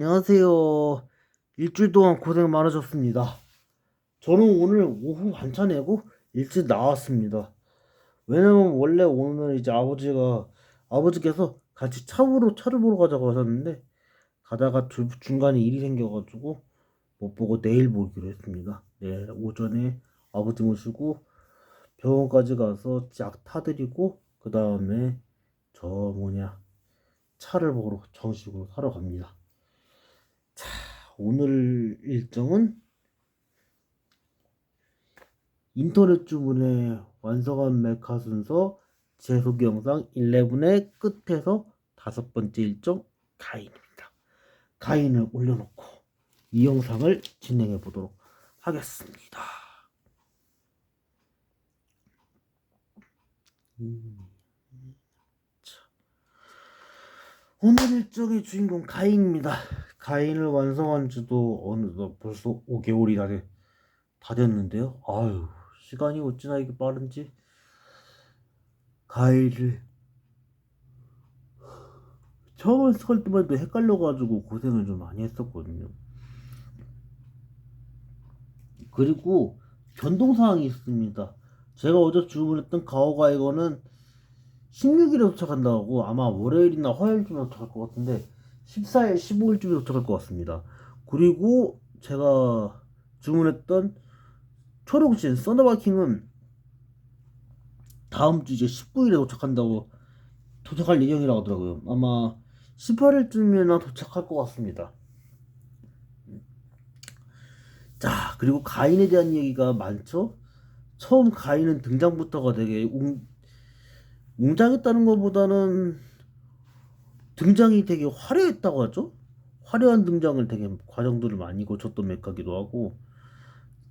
안녕하세요. 일주일 동안 고생 많으셨습니다. 저는 오늘 오후 반차 내고 일찍 나왔습니다. 왜냐면 원래 오늘 이제 아버지가 아버지께서 같이 차보러 차를 보러 가자고 하셨는데 가다가 주- 중간에 일이 생겨가지고 못 보고 내일 보기로 했습니다. 내일 오전에 아버지 모시고 병원까지 가서 약 타드리고 그 다음에 저 뭐냐 차를 보러 정식으로 사러 갑니다. 자, 오늘 일정은 인터넷 주문에 완성한 메카 순서 재소개 영상 11의 끝에서 다섯 번째 일정 가인입니다. 가인을 올려놓고 이 영상을 진행해 보도록 하겠습니다. 음, 자. 오늘 일정의 주인공 가인입니다. 가인을 완성한 지도 어느덧 벌써 5개월이 다, 돼- 다 됐는데요. 아유, 시간이 어찌나 이게 빠른지. 가인을 처음 했을 때만 해도 헷갈려가지고 고생을 좀 많이 했었거든요. 그리고 변동사항이 있습니다. 제가 어제 주문했던 가오가 이거는 16일에 도착한다고 아마 월요일이나 화요일쯤에 도착할 것 같은데 14일, 15일쯤에 도착할 것 같습니다. 그리고 제가 주문했던 초록신 썬더바킹은 다음 주 이제 19일에 도착한다고 도착할 예정이라고 하더라고요. 아마 18일쯤이나 도착할 것 같습니다. 자, 그리고 가인에 대한 얘기가 많죠? 처음 가인은 등장부터가 되게 웅, 웅장했다는 것보다는 등장이 되게 화려했다고 하죠? 화려한 등장을 되게 과정들을 많이 거쳤던 메카기도 하고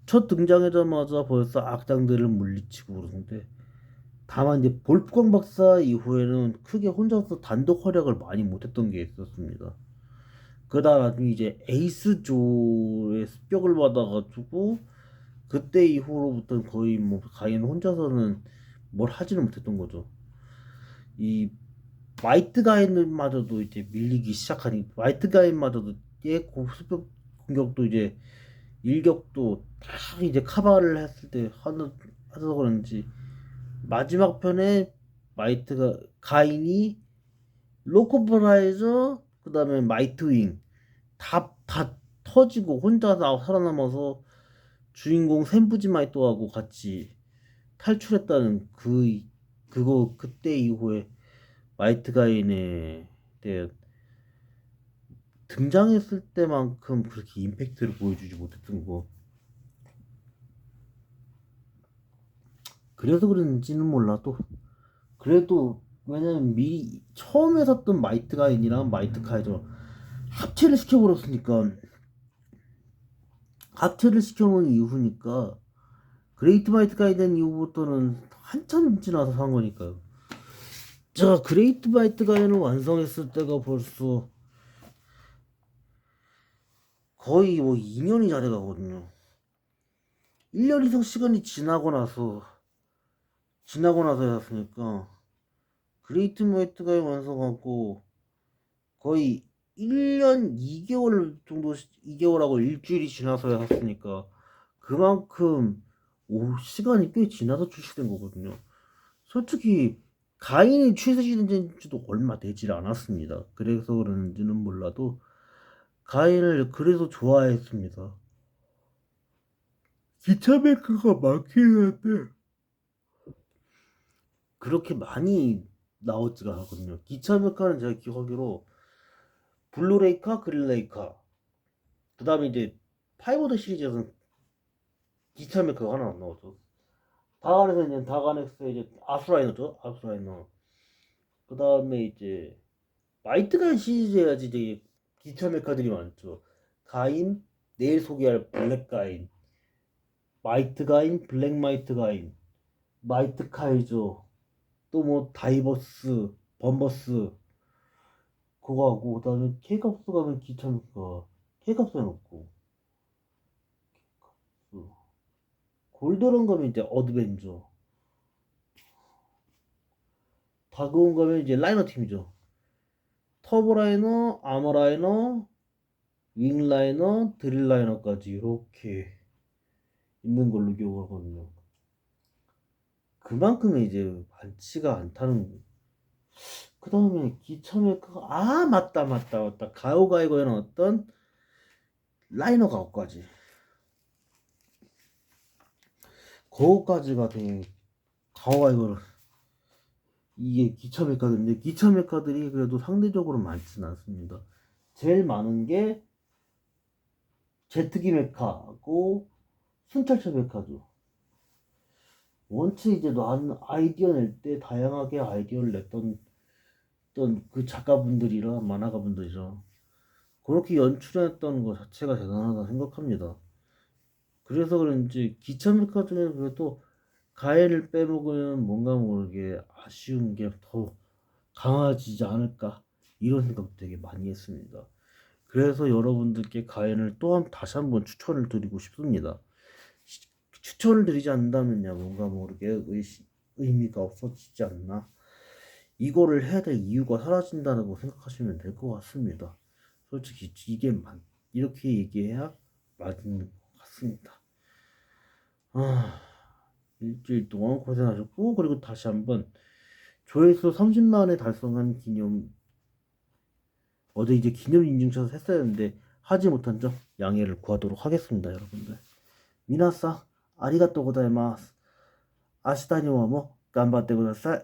첫 등장하자마자 벌써 악당들을 물리치고 그러는데 다만 이제 볼프광 박사 이후에는 크게 혼자서 단독 활약을 많이 못했던 게 있었습니다. 나중에 이제 에이스 조의 습격을 받아가지고 그때 이후로부터는 거의 뭐 가인 혼자서는 뭘 하지는 못했던 거죠. 이 마이트 가인마저도 이제 밀리기 시작하니 마이트 가인마저도 얘 고스펙 공격도 이제 일격도 다 이제 카바를 했을 때 하는 해서 그런지 마지막 편에 마이트가 가인이 로코프라이저 그다음에 마이트윙 다 다 터지고 혼자서 살아남아서 주인공 샘부지 마이토하고 같이 탈출했다는 그 그거 그때 이후에 마이트 가인에 대한 등장했을 때만큼 그렇게 임팩트를 보여주지 못했던 거. 그래서 그런지는 몰라도 그래도 왜냐면 미리 처음에 샀던 마이트 가인이랑 마이트 카이저 합체를 시켜버렸으니까 합체를 시켜놓은 이후니까 그레이트 마이트 가인 된 이후부터는 한참 지나서 산 거니까요. 제가 그레이트 마이트 가인을 완성했을 때가 벌써 거의 뭐 2년이 잘 돼가거든요. 1년 이상 시간이 지나고 나서 지나고 나서 했으니까 그레이트 마이트 가인 완성하고 거의 1년 2개월 정도 2개월하고 일주일이 지나서 했으니까 그만큼 오, 시간이 꽤 지나서 출시된 거거든요. 솔직히 가인이 출시된 지도 얼마 되질 않았습니다. 그래서 그런지는 몰라도 가인을 그래서 좋아했습니다. 기차 메이커가 많긴 한데 그렇게 많이 나오지가 않거든요. 기차 메카는 제가 기억하기로 블루레이카, 그린레이카 그 다음에 이제 파이버드 시리즈에서는 기차 메카가 하나 안 나오죠. 다간에서 이제 다간엑스 이제 아스라이너죠. 아스라이너 그 다음에 이제 마이트가인 시리즈 해야지 이제 기차 메카들이 많죠. 가인, 내일 소개할 블랙 가인, 마이트 가인, 블랙 마이트 가인, 마이트 카이저, 또 뭐 다이버스, 범버스 그거 하고 그다음에 케이캅스 가면 기차 메카 케이캅스 해놓고 케이캅스. 골드런 가면 이제 어드벤져 다그온 가면 이제 라이너 팀이죠. 터보라이너, 아머라이너, 윙라이너, 드릴라이너까지 이렇게 있는 걸로 기억하거든요. 그만큼 이제 많지가 않다는 그 다음에 기차메이커가 아 맞다 맞다 맞다 가오가이고에 나왔던 라이너 가오까지 그거까지가 되게 가오가이고를 이게 기차 메카들인데 기차 메카들이 그래도 상대적으로 많지는 않습니다. 제일 많은 게 제트기 메카하고 순찰차 메카죠. 원체 이제 난 아이디어 낼 때 다양하게 아이디어를 냈던 어떤 그 작가분들이라 만화가분들이라 그렇게 연출했던 것 자체가 대단하다 생각합니다. 그래서 그런지 기차 메카 중에 그래도 가해를 빼먹으면 뭔가 모르게 아쉬운 게 더 강해지지 않을까 이런 생각 되게 많이 했습니다. 그래서 여러분들께 가연을 또 한, 다시 한번 추천을 드리고 싶습니다. 시- 추천을 드리지 않는다면야 뭔가 모르게 의, 의미가 없어지지 않나 이거를 해야 될 이유가 사라진다고 생각하시면 될 것 같습니다. 솔직히 이게 맞, 이렇게 얘기해야 맞는 것 같습니다. 아, 일주일 동안 고생하셨고 그리고 다시 한번 조회수 30만회 달성한 기념 어제 이제 기념 인증샷을 했어야 했는데 하지 못한 점 양해를 구하도록 하겠습니다 여러분들. 미나사 아리가또 고자이마스. 아시다니와모 간바테 고자사이